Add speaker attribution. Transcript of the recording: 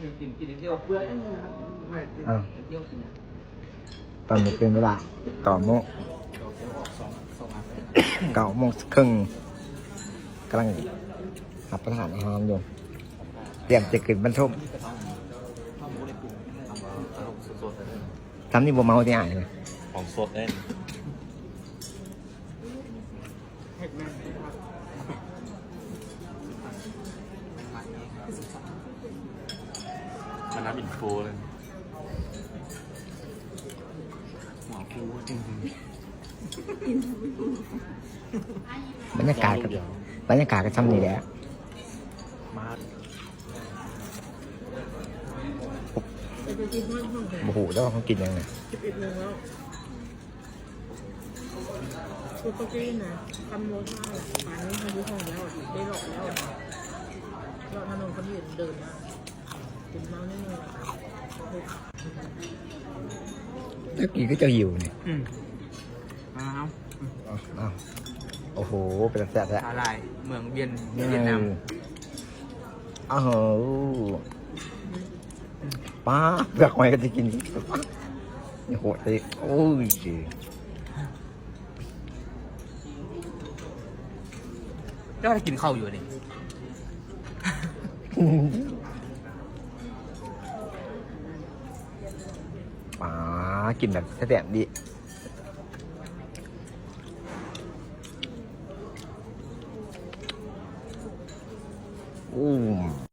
Speaker 1: กินกินเที่ยวเบื่อ
Speaker 2: อ้าว
Speaker 1: เที่ยวกิน
Speaker 2: ตอนนี้เป็นเวลาต่อโมง
Speaker 1: สองสองอัน
Speaker 2: เก้าโมงครึ่งกำลังรับประทานอาหารอยู่เตรียมจะขึ้นบรรทุก
Speaker 1: นี่กระทำข้าวหมูเลยปรุงทำเอาเอาสดๆเลย
Speaker 2: ทำนี่บัวเมาที่อ่านเลย
Speaker 3: ของสดเล่น มันน้ำอินฟูเลย
Speaker 1: หมอคิวจริง
Speaker 2: บรรยากาศกับบรรยากาศก็ทำนี่แหละ
Speaker 3: มา
Speaker 4: ไปกินห้องห้องแถว
Speaker 2: โอ้โหแล้วเขากินยังไง
Speaker 4: สิบเอ็ดโมงแล้วคือเมื่อกี้นะทำโมท่าแหละป่านนี้เขาอยู่ห้องแล้วได้หลอกแล้วเราถนนคนอื่นเดินมา ถึงเมาแน่นอน
Speaker 2: ถ้ากินก็จะหิวเนี่ย
Speaker 1: อืมอ้าว
Speaker 2: อ้าวอ้าวโอ้โห เป็นแซ่บแล้ว
Speaker 1: สาลายเมืองเวียนเวียดนาม
Speaker 2: อ้าวป้าเปลือกหอยก็จะกินโอ้โหเตะโอ้ย
Speaker 1: ก็กินข้าวอยู่นี่
Speaker 2: ป๋ากินแบบแซ่บดี